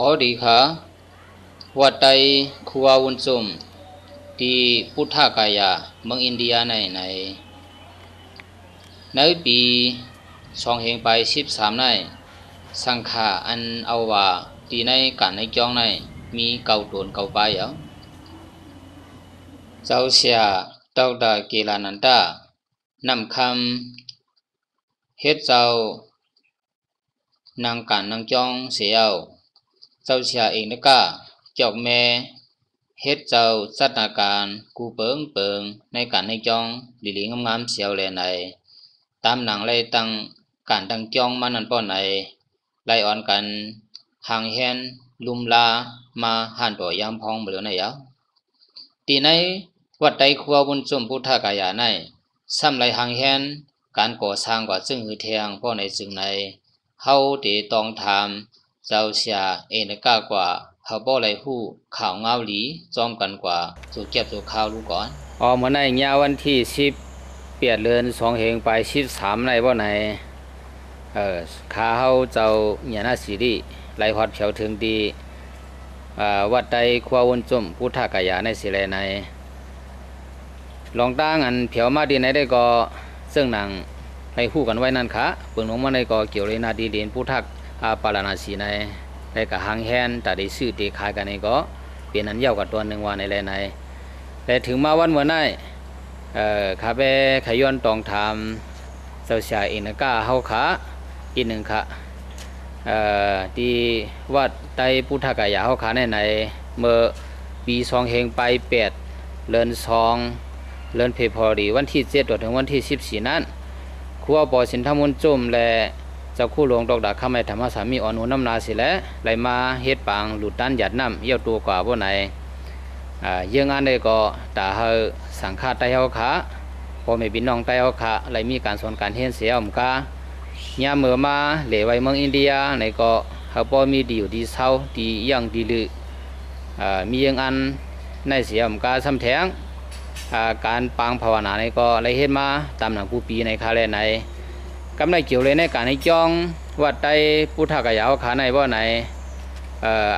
อ๋อดีค่ะวัดไตคัววุนซุมที่พุทธกายาเมืองอินเดียในในในปีสองเฮงไปสิบสามในสังขาอันเอาว่าที่ในการในจองในมีเก่าโดนเก่าไปอะเจ้าเสียดอกดาเกลานันตานำคำเฮ็ดเจ้านางการนางจองเสียว เจ้าเสียเองนะก้าจอกแม่เฮ็ดเจ้าจัดนาการกูเปิงเปิงในการในจองดีลีงงามเสียวแลในตามหนังไล่ตั้งการตั้งจองมานั่นป้อนในไล่อ่อนกันห่างแฮนลุมลามาหันตัวยามพองเบลในยาตีในวัดใดครัวบุญสมพุทธกายาในซ้ำไลห่างแฮนการก่อสร้างกว่าซึ่งหือเทียงพ่อในซึ่งในเฮาตีตองถาม เจ้าเสียเอนก้ากว่าเฮาบ่ไล่ฮู้ข่าวเงาหลีจอมกันกว่าสู่เก็บสู่ข่าวรู้ก่อนอ๋อเมื่อในยาวันที่สิบเปียดเรือนสองเหงไปสิบสามในบ่ไหนเออขาเฮาเจ้าเนี่ยนาสีรีไหลฮอดเผียวถึงดีอ่าวัดใดควาวนจุ่มพุทธกายาในสิแลในลองตั้งอันเผียวมาดีไหนได้ก็ซึ่งหนังให้คู่กันไว้นั่นค่ะเปิงลงมาในก็เกี่ยวเลยนาดีเด่นพุทธอา ปาลานาสีในได้กับหางแฮนแต่ได้ซื้อตีขายกันในก็เป็นอันเยาวกับตัวหนึ่งวันในแลในแต่ถึงมาวันเมื่อไหร่เอ่อข้าไปขย้อนตองถามเจ้าชายอินก้าเฮาขาอีกหนึ่งค่ะที่วัดไตพุทธกายาเฮาขาในในเมื่อปีสองเฮงไปแปดเดือนสองเดือนเพพอดีวันที่เจ็ดถึงวันที่สิบสี่นั้นครัวปอสินทมุนจุ่มและ เจ้าคู่หลวงดอกดาข้าไม่ธรรมสามีอ่อนหัวน้ำนาสิและไหลมาเฮ็ดปางหลุดด้านหยัดน้ำเยี่ยวตัวกว่าบ่ไหนอ่าเยื่องอันใดก็ตาเฮาสังฆาไตเฮาขาพอแม่พี่น้องไตเฮาขาไหลมีการสอนการเรียนเสียอมกายามเมื่อมาเหลวไว้เมืองอินเดียในก็เฮาบ่มีดีอยู่ดีเศร้าดีย่งดีลือมีเยื่องอันในเสียอมกาซ้ำแทงการปางภาวนาในก็ไหลเฮ็ดมาตามหนังกูปีในคาแลใน กำไรเกี่ยวเลยในการให้จ้องวัดใดพุทธกยาวขาในบ่ไหน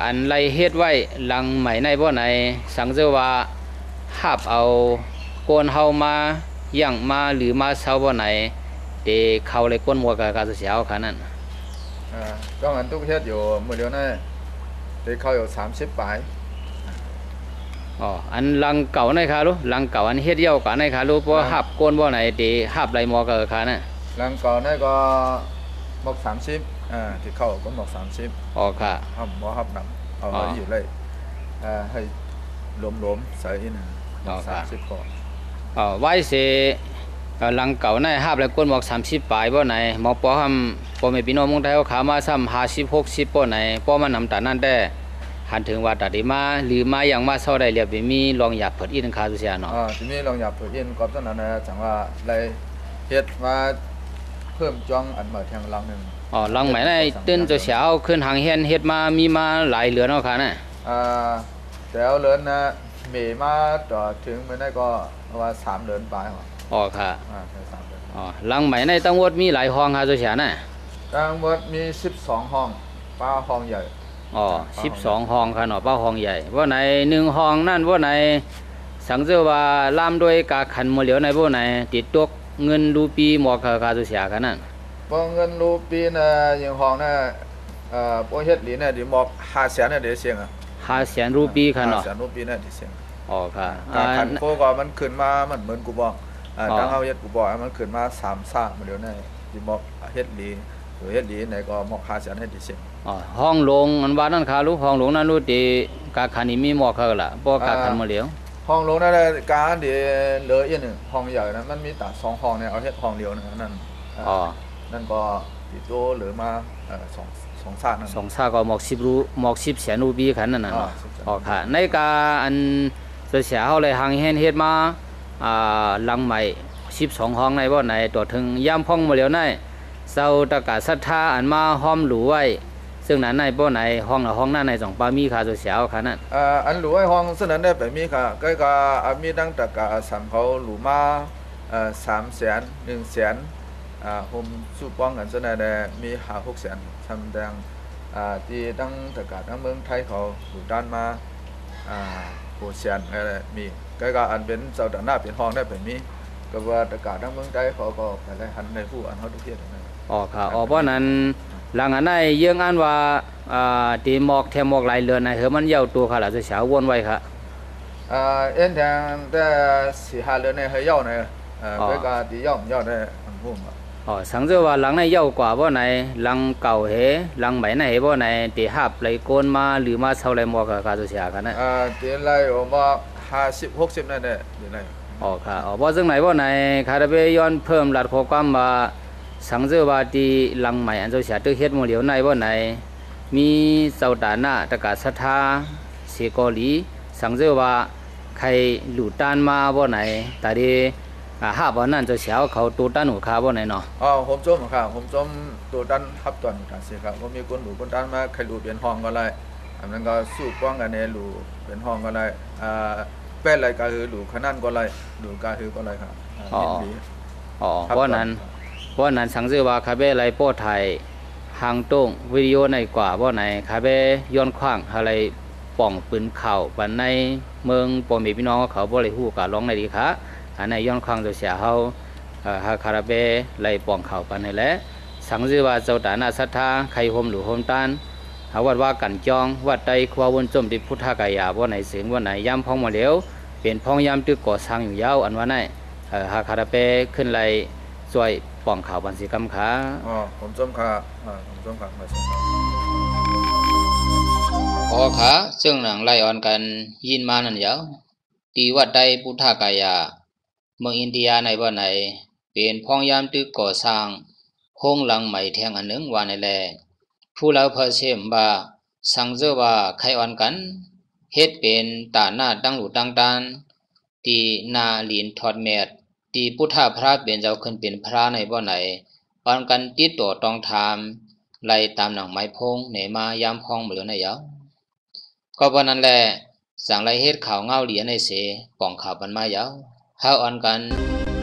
อันไรเฮ็ดไว้หลังใหม่ในบ่ไหนสังเจว่าหับเอาโกนเฮามาย่างมาหรือมาเช้าบ่ไหนเดเขาเลยก้นมัวกับการเสียวขานั้นอ่าก็อันตุกเฮ็ดอยู่มือเดียวนั่นเดเขาอยู่สามสิบปลอ๋ออันลังเก่าในคาลูลังเก่าอันเฮ็ดเยี่ยวกันในคาลูเพราะหับก้นบ่ไหนเดหับไรมอกับขานั่ะ หลังก่อนนี่ก็หมกสามสิบอ่าที่เข้าก็หมกสามสิบอ๋อค่ะห้ามบ่ห้ามหนักเอาไว้อยู่เลยอ่าให้หลวมๆใส่นะหมกสามสิบก่อนอ๋อไว้เสหลังเก่าในห้าแล้วก้นมอกสามสิบปลายป่อไหนหมอกปอห้ามอไม่พี่น้องมงไทยเขาขามาซ้ำหาสิบหกสิบป่อไหนป่อมันนำตานั่นได้หันถึงว่าตัดดีมาหรือมาอย่างมาเศร้าได้เรียบมีลองหยาบเปิดอีนคาสุเสียหนอะอ๋อที่มีลองหยาบเปิดอีนก็ต้นนั้นนะจังว่าไรเฮ็ดว่า พิ่มจ้องอันมาแทงลังหนึ่งอ๋อลังไหมในตื่นจะเช้าขึ้นหางเฮียนเฮ็ดมามีมาหลายเหลือเนาะค่ะน่ะอ่าแต่เอาเลินนะเมมาต่อถึงไม่ได้ก็ว่าสามเลินไปหรออ๋อค่ะอ่าใช่สามเลินอ๋อลังไหมในตั้งวดมีหลายห้องค่ะสุเสียน่ะทั้งหมดมีสิบสองห้องป้าห้องใหญ่อ๋อ12ห้องค่ะเนาะเป้าห้องใหญ่ว่าไหนหนึ่งห้องนั่นว่าไหนสังเจอว่าล่ามด้วยกาขันหมดเหลียวในว่าไหนติดตก เงินรูปีหมอกค่ะค่ะสุเสียค่ะนั่นพอเงินรูปีนะยังห้องนะเอ่อพวกเฮ็ดหลีเนี่ยเดี๋ยวบอกห้าแสนเนี่ยเดี๋ยวเสียงอะ500,000รูปีค่ะห้าเนาะแสนรูปีเนี่ยเดี๋ยวเสียงอ๋อค่ะกาอ่าขันโคก็มันขึ้นมามันเหมือนกูบอกอ่าอ๋อตั้งเฮาเฮ็ดกูบอกให้มันขึ้นมาสามซ่ามาเดี๋ยวนี้สิบอกเฮ็ดหลีหรือเฮ็ดหลีไหนก็หมอกห้าแสนให้เดี๋ยวเสียงอ๋อห้องลงอันว่านั่นค่ะรู้ห้องลงนั่นรู้ติกาขันนี่มีหมอกค่ะล่ะบ่กาขันหมดเหลียว ห้องลงนั่นแหละการเดี๋ยวเหลืออีกหนึ่งห้องใหญ่นะมันมีแต่สองห้องเนี่ยเอาเฮ็ดห้องเดียวนะนั่นอ๋อนั่นก็ติดตัวเหลือมาเอ่อสองสองซ่านั่นสองซาก็หมอกสิบรูหมอกสิบแสนรูปีขันนั่นน่ะอ่าเนาะสิบแสนอ๋อค่ะในกาอันเสียเฮาเลยหางเฮ็ดเฮ็ดมาอ่าหลังใหม่12ห้องในบ่ไหนตัวถึงย่ำพ่องมาแล้วในเซาตะกาศรัทธาอันมาห้อมหลูไว้ ซึ่งนั้นในบ่ไหนห้องละห้องนั้นในสองปามีคาเสียเฮาค่ะนั่นเอ่ออันหลูไอ้ห้องเสนนั้นได้ไปมีค่ะก็ก็อ่ามีดังตะกะสามเขาหลูมาเอ่อสามแสนหนึ่งแสนอ่าผมสู้ป้องกันเสนนั้นได้มีห้าหกแสนทำดังอ่าที่ตั้งตะกาตั้งเมืองไทยเขาอยู่ด้านมาอ่าโอเชียนอะไรมีก็ก็อันเป็นเจ้าดานหน้าเป็นห้องได้แบบนี้ก็ว่าตะกาตั้งเมืองไทยเขาก็ไปได้หันในผู้อันเขาทุกเทียนะอ๋อค่ะอ๋อเพราะนั้น หลังอันนั้นเยื่องอันว่าอ่าตีหมอกแทหมอกหลายเรือนนะเฮอมันเย้าตัวค่ะล่ะจะเฉาวนไว้ค่ะอ่าเอ็นแทงแต่สี่ห้าเดือนในเฮยาในเอ่อก็ก็ที่ยอมยอดได้อันพุ่มอะอ๋อสังเจว่าหลังในเย้ากว่าบ่ไหนหลังเก่าเหหลังใหม่ในเหบ่ไหนตีหับไหลโกนมาหรือมาเซาไหลหมอกก็ก็จะเสียกันนะอ่าเดือนไรออกมาห้าสิบหกสิบนั่นแหละเดือนไรอ๋อค่ะอ๋อบ่ซึ่งไหนบ่ไหนคาราเบย้อนเพิ่มหลัดข้อความว่า สังเจว่าที่หลังใหม่อันเจ้าเสียตึกเฮ็ดหมู่เหลียวในบ่ไหนมีเจ้าตาหน้าตะกาศรัทธาเสกอหลี สังเจว่าใครหลุดต้านมาบ่ไหนตาดีอ่าหาบ่นั่นเจ้าเสียวเขาตูต้านหูคาบ่ไหนเนาะอ๋อผมจมครับผมจมตัวดันทับตัวนอยู่ทางเสียครับผมมีคนหลูคนดันมาใครหลูเปลี่ยนห้องก็ได้อันนั้นก็สู้ป้องกันในหลูเป็นห้องก็ได้อ่าแป้นอะไรก็คือหลูขนาดก็ได้หลูก็คือก็ได้ครับามิดหลีอ๋อครับเพราะนั้น เพราะนั้นสังเจว่าคาเบไรโป้ไทยหางต้งวิดีโอในกว่าบ่าไหนคาเบย้อนขว้างอะไรป่องปืนเข่าปันในเมืองปอมีพี่น้องเขาบ่ได้ฮู้กะร้องในดีค่ะอันในย้อนขว้างตัวเสียเฮาเอ่อหาคาราเบไล่ป่องเข่าปันในและสังเจว่าเจ้าตานาศรัทธาใครโฮมหรือโฮมตานหาวัดว่ากันจองวัดใดควาวนจมดิพุทธกายาบ่าไหนเสียงบ่าไหนย่ำพ้องมาแล้วเป็นพ้องย่ำตึกก่อสร้างอยู่ยาวอันว่าไหนเอ่อหาคาราเบขึ้นไล่ช่วย ป้องข่าวบัญชีกรรมขาอ๋อผมจมครับอ่าผมจมครับมาส่งครับพอขาซึ่งหนังไล่ออนกันยินมานั่นยาวตีวัดใดพุทธกายา เมืองอินเดียในบ่ไหน เป็นพ้องยามตึกก่อสร้างโครงหลังใหม่แทงอันหนึ่งว่าในแลผู้เราเพอเชมว่าสังเจอว่าใครออนกันเฮ็ดเป็นตาหน้าตั้งหลูตั้งตานตีนาลีนทอดแมด ตีพุทธพระเป็นเจ้าขึ้นเป็นพระในบ่ไหนออนกันติดต่อตองทามไล่ตามหนังไม้พงเหนมายามพองเหลือในยาวก็เพราะนั้นแหละสั่งไรเฮ็ดข่าวเงาเหลียในเสป่องข่าวบันมายาวเฮาอันกัน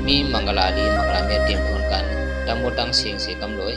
มีมังกลาดีมังกลาเมียเตรียมพนกันดังหมดตั้งเสียงเสียกำลวย